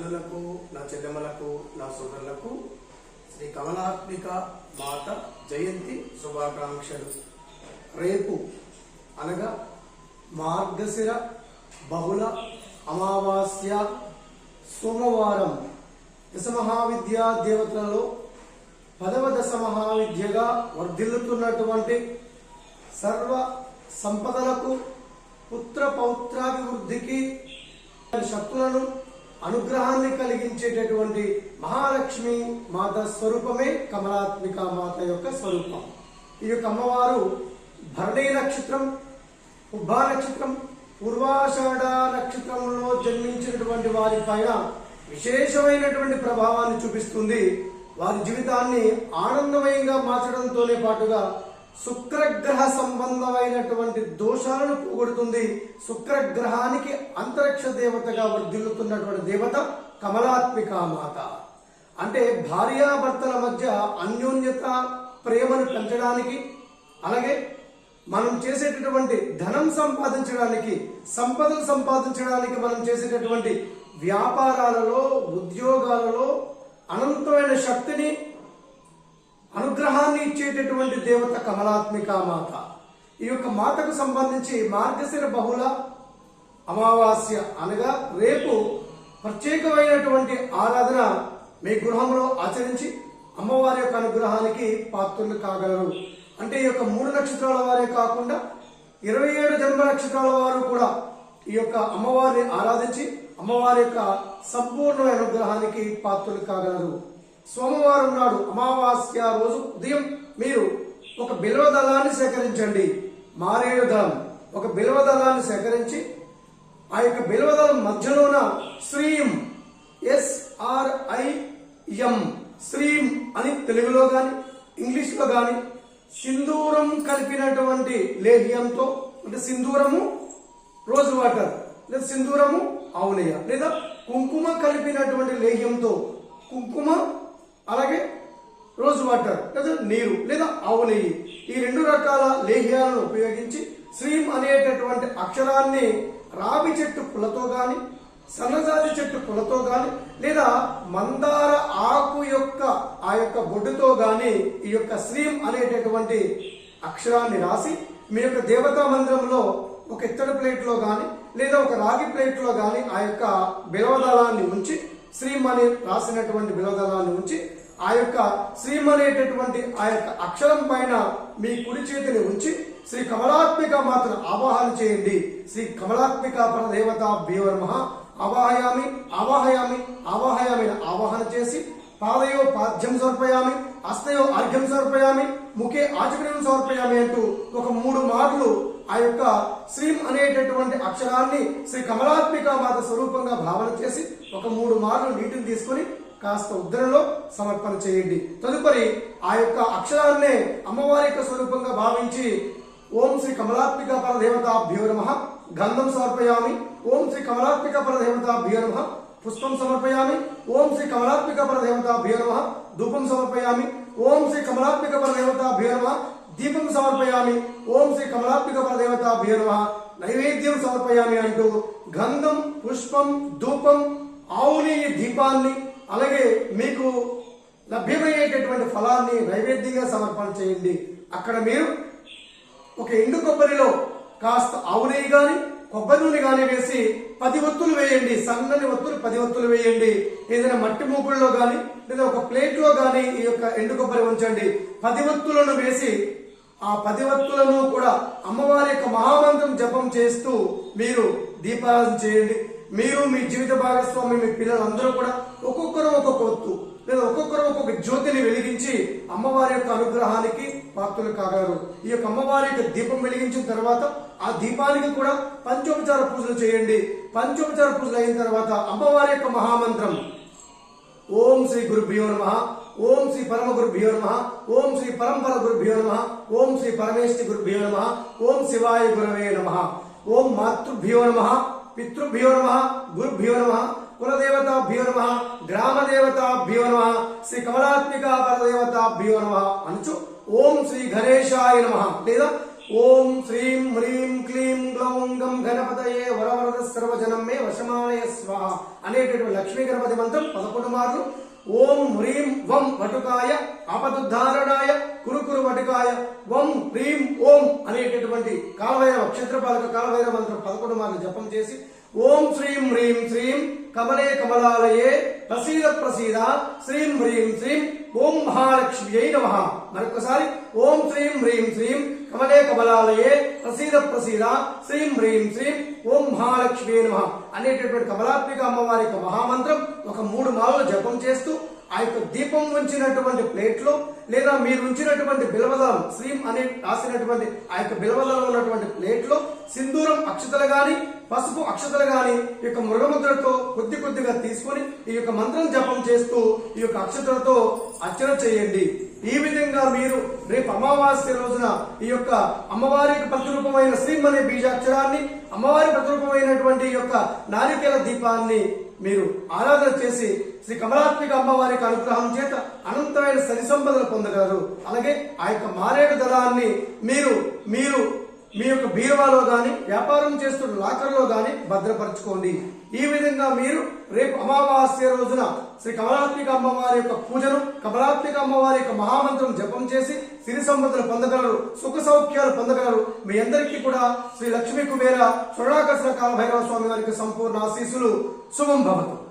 తల్లులకు నా చెల్లెమ్మలకు నా సోదరులకు శ్రీ కమలాత్మిక మాత జయంతి శుభాకాంక్షలు. రేపు అనగా మార్గశిర బహుళ అమావాస్య సోమవారం దశ మహావిద్యా దేవతలలో పదవ దశ మహావిద్యగా వర్ధిల్లుతున్నటువంటి సర్వ సంపదలకు పుత్ర పౌత్రాభివృద్ధికి శక్తులను అనుగ్రహాన్ని కలిగించేటటువంటి మహాలక్ష్మి మాత స్వరూపమే కమలాత్మిక మాత యొక్క స్వరూపం. ఈ యొక్క అమ్మవారు భరణీ నక్షత్రం ఉభా నక్షత్రం పూర్వాషాఢ నక్షత్రంలో జన్మించినటువంటి వారి పైన విశేషమైనటువంటి ప్రభావాన్ని చూపిస్తుంది. వారి జీవితాన్ని ఆనందమయంగా మార్చడంతోనే పాటుగా శుక్రగ్రహ సంబంధమైనటువంటి దోషాలను పోగొడుతుంది. శుక్రగ్రహానికి అంతరిక్ష దేవతగా వర్ధిల్లుతున్నటువంటి దేవత కమలాత్మిక మాత. అంటే భార్యాభర్తల మధ్య అన్యోన్యత ప్రేమను పెంచడానికి అలాగే మనం చేసేటటువంటి ధనం సంపాదించడానికి సంపదను సంపాదించడానికి మనం చేసేటటువంటి వ్యాపారాలలో ఉద్యోగాలలో అనంతమైన శక్తిని అనుగ్రహాన్ని ఇచ్చేటటువంటి దేవత కమలాత్మిక మాత. ఈ యొక్క మాతకు సంబంధించి మార్గశిర బహుళ అమావాస్య అనగా రేపు ప్రత్యేకమైనటువంటి ఆరాధన మీ గృహంలో ఆచరించి అమ్మవారి యొక్క అనుగ్రహానికి పాత్రలు కాగలరు. అంటే ఈ యొక్క మూడు నక్షత్రాల వారే కాకుండా ఇరవై ఏడు జన్మ నక్షత్రాల వారు కూడా ఈ యొక్క అమ్మవారిని ఆరాధించి అమ్మవారి యొక్క సంపూర్ణ అనుగ్రహానికి పాత్రలు కాగలరు. సోమవారం నాడు అమావాస్య రోజు ఉదయం మీరు ఒక బిల్వ దళాన్ని సేకరించండి. మారేడు దళం. ఒక బిల్వ దళాన్ని సేకరించి ఆ యొక్క బిల్వ దళం మధ్యలోన శ్రీం ఎస్ఆర్ఐఎం శ్రీం అని తెలుగులో కానీ ఇంగ్లీష్లో కానీ సింధూరం కలిపినటువంటి లేహ్యంతో అంటే సింధూరము రోజ్ వాటర్ లేదా సింధూరము ఆవునేయ లేదా కుంకుమ కలిపినటువంటి లేహ్యంతో కుంకుమ అలాగే రోజ్ వాటర్ లేదా నీరు లేదా ఆవు నెయ్యి. ఈ రెండు రకాల లేహ్యాలను ఉపయోగించి శ్రీం అనేటటువంటి అక్షరాన్ని రావి చెట్టు పులతో గాని సన్నజాతి చెట్టు పులతో గాని లేదా మందార ఆకు యొక్క ఆ యొక్క బొడ్డుతో గాని ఈ యొక్క శ్రీం అనేటటువంటి అక్షరాన్ని రాసి మీ యొక్క దేవతా మందిరంలో ఒక ఇత్తడి ప్లేట్లో గాని లేదా ఒక రాగి ప్లేట్లో గాని ఆ యొక్క బిలవదళాన్ని ఉంచి శ్రీం అని రాసినటువంటి బిలవదళాన్ని ఉంచి ఆ యొక్క శ్రీం అనేటటువంటి ఆ యొక్క అక్షరం పైన మీ కుడి చేతిని ఉంచి శ్రీ కమలాత్మిక మాత్రం ఆవాహన చేయండి. శ్రీ కమలాత్మిక పరదేవత భీవర్మ అవాహయామి ఆవాహయామి అవాహయామి ఆవాహన చేసి పాదయో పాద్యం సమర్పయామి హస్తయో అర్ఘ్యం సమర్పయామి ముఖే ఆచకర్యం సమర్పయామి అంటూ ఒక మూడు మార్లు ఆ యొక్క శ్రీం అనేటటువంటి అక్షరాన్ని శ్రీ కమలాత్మిక మాత స్వరూపంగా భావన చేసి ఒక మూడు మార్లు నీటిని తీసుకుని కాస్త ఉద్దరణలో సమర్పణ చేయండి. తదుపరి ఆ యొక్క అక్షరాన్నే అమ్మవారి యొక్క స్వరూపంగా భావించి ఓం శ్రీ కమలాత్మిక పరదేవతాభ్యో నమ. గంధం సమర్పయామి. ఓం శ్రీ కమలాత్మిక పరదేవతాభ్యో నమ. పుష్పం సమర్పయామి. ఓం శ్రీ కమలాత్మిక పరదేవతాభ్యో నమ. ధూపం సమర్పయామి. ఓం శ్రీ కమలాత్మిక పరదేవతాభ్యో నమ. దీపం సమర్పయామి. ఓం శ్రీ కమలాత్మిక పరదేవతాభ్యో నమ. నైవేద్యం సమర్పయామి అంటూ గంధం పుష్పం ధూపం ఆవుని దీపాన్ని అలాగే మీకు లభ్యమయ్యేటటువంటి ఫలాన్ని నైవేద్యంగా సమర్పణ చేయండి. అక్కడ మీరు ఒక ఎండు కొబ్బరిలో కాస్త ఆవు నెయ్యి కానీ కొబ్బరి నూనె కానీ వేసి పది ఒత్తులు వేయండి. సన్నని ఒత్తులు పది ఒత్తులు వేయండి. ఏదైనా మట్టి మూకుల్లో కానీ లేదా ఒక ప్లేట్లో కానీ ఈ యొక్క ఎండు కొబ్బరి ఉంచండి. పది ఒత్తులను వేసి ఆ పది ఒత్తులను కూడా అమ్మవారి యొక్క మహామంత్రం జపం చేస్తూ మీరు దీపారాధన చేయండి. మీరు మీ జీవిత భాగస్వామి మీ పిల్లలందరూ కూడా ఒక్కొక్కరు ఒక్కొక్క ఒత్తు లేదా ఒక్కొక్కరు ఒక్కొక్క జ్యోతిని వెలిగించి అమ్మవారి యొక్క అనుగ్రహానికి పాత్రలు కాగారు ఈ యొక్క అమ్మవారి యొక్క దీపం వెలిగించిన తర్వాత ఆ దీపానికి కూడా పంచోపచార పూజలు చేయండి. పంచోపచార పూజలు అయిన తర్వాత అమ్మవారి యొక్క మహామంత్రం. ఓం శ్రీ గురుభ్యో నమ. ఓం శ్రీ పరమ గురుభ్యో నమ. ఓం శ్రీ పరంపర గురుభ్యో నమ. ఓం శ్రీ పరమేశ్వరి గురుభ్యో నమ. ఓం శివాయ గురవే నమ. ఓం మాతృభ్యో నమ. పితృభ్యో నమ గురుభ్యో నమ కులదేవతాభ్యో నమ గ్రామదేవతాభ్యో నమ శ్రీ కమలాత్మిక పరదేవతాభ్యో నమ అనుచు. ఓం శ్రీ గణేశాయ నమ. లేదా ఓం శ్రీం హ్రీం క్లీం గ్లౌం గం గణపతయే వరవరద సర్వజనం మే వశమాయ స్వాహ అనేటటువంటి లక్ష్మీ గణపతి మంత్రం పదకొండు మార్లు. ఓం హ్రీం వం వటుకాయ ఆపదుద్ధారణాయ కురుకురు వటుకాయ వం హ్రీం ఓం అనేటటువంటి కాలభైరవ క్షేత్రపాలక కాలభైరవ మంత్రం పదకొండు మార్లు జపం చేసి ఓం శ్రీం హ్రీం శ్రీం కమలే కమలాలయే ప్రసీద ప్రసీద శ్రీం హ్రీం శ్రీం ఓం మహాలక్ష్మి నమ. మరొకసారి ఓం శ్రీం హ్రీం శ్రీం కమలే కమలాలయే ప్రసీద ప్రసీద శ్రీం హ్రీం శ్రీం ఓం మహాలక్ష్మి నమ. అనేటటువంటి కమలాత్మిక అమ్మవారి యొక్క మహామంత్రం ఒక మూడు మాలలు జపం చేస్తూ ఆ యొక్క దీపం ఉంచినటువంటి ప్లేట్లో లేదా మీరు ఉంచినటువంటి బిలవదలం శ్రీం అని రాసినటువంటి ఆ యొక్క బిలవదలం ఉన్నటువంటి ప్లేట్లో సింధూరం అక్షతలు గాని పసుపు అక్షతలు గాని ఈ యొక్క మృగముద్రతో కొద్ది కొద్దిగా తీసుకొని ఈ యొక్క మంత్రం జపం చేస్తూ ఈ యొక్క అక్షతలతో అర్చన చేయండి. ఈ విధంగా మీరు రేపు అమావాస్య రోజున ఈ యొక్క అమ్మవారికి ప్రతిరూపమైన శ్రీం అనే బీజాక్షరాన్ని అమ్మవారి ప్రతిరూపమైనటువంటి ఈ యొక్క నారికేల దీపాన్ని మీరు ఆరాధన చేసి శ్రీ కమలాత్మిక అమ్మవారికి అనుగ్రహం చేత అనంతమైన సరి సంపదలు పొందగలరు. అలాగే ఆ యొక్క మారేడు దళాన్ని మీరు మీరు మీ యొక్క బీరువాలో గాని వ్యాపారం చేస్తున్న లాకర్లో గాని భద్రపరచుకోండి. ఈ విధంగా మీరు రేపు అమావాస్య రోజున శ్రీ కమలాత్మిక అమ్మవారి యొక్క పూజను కమలాత్మిక అమ్మవారి యొక్క మహామంత్రం జపం చేసి సిరి సంపదలు పొందగలరు సుఖ సౌఖ్యాలు పొందగలరు. మీ అందరికీ కూడా శ్రీ లక్ష్మీ కుబేర స్వర్ణాకర్షణ కాలభైరవ స్వామి వారికి సంపూర్ణ ఆశీస్సులు. శుభం భవతు.